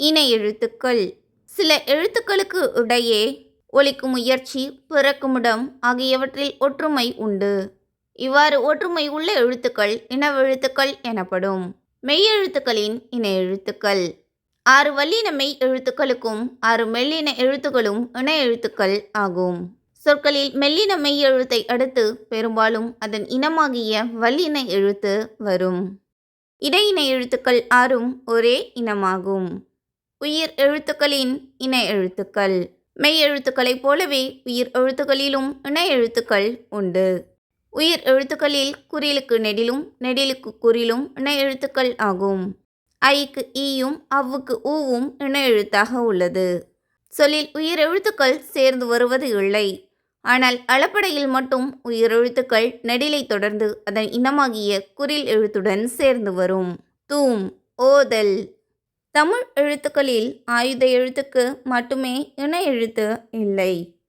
இணை எழுத்துக்கள். சில எழுத்துக்களுக்கு இடையே ஒழிக்கும் முயற்சி பிறக்குமிடம் ஆகியவற்றில் ஒற்றுமை உண்டு. இவ்வாறு ஒற்றுமை உள்ள எழுத்துக்கள் இனவெழுத்துக்கள் எனப்படும். மெய்யெழுத்துக்களின் இன எழுத்துக்கள். ஆறு வல்லின மெய் எழுத்துக்களுக்கும் ஆறு மெல்லின எழுத்துக்களும் இணை எழுத்துக்கள் ஆகும். சொற்களில் மெல்லின மெய் எழுத்தை அடுத்து பெரும்பாலும் அதன் இனமாகிய வல்லின எழுத்து வரும். இடையின எழுத்துக்கள் ஆறும் ஒரே இனமாகும். உயிர் எழுத்துக்களின் இணை எழுத்துக்கள். மெய் எழுத்துக்களைப் போலவே உயிர் எழுத்துக்களிலும் இணை எழுத்துக்கள் உண்டு. உயிர் எழுத்துக்களில் குறிலுக்கு நெடிலும் நெடிலுக்கு குறிலும் இணை எழுத்துக்கள் ஆகும். ஐக்கு ஈயும் அவ்வுக்கு ஊவும் இணை எழுத்தாக உள்ளது. சொல்லில் உயிர் எழுத்துக்கள் சேர்ந்து வருவது இல்லை. ஆனால் அளப்படையில் மட்டும் உயிர் எழுத்துக்கள் நெடிலை தொடர்ந்து அதன் இனமாகிய குறில் எழுத்துடன் சேர்ந்து வரும். தூம் ஓதல் தமிழ் எழுத்துக்களில் ஆயுத எழுத்துக்கு மட்டுமே இணை எழுத்து இல்லை.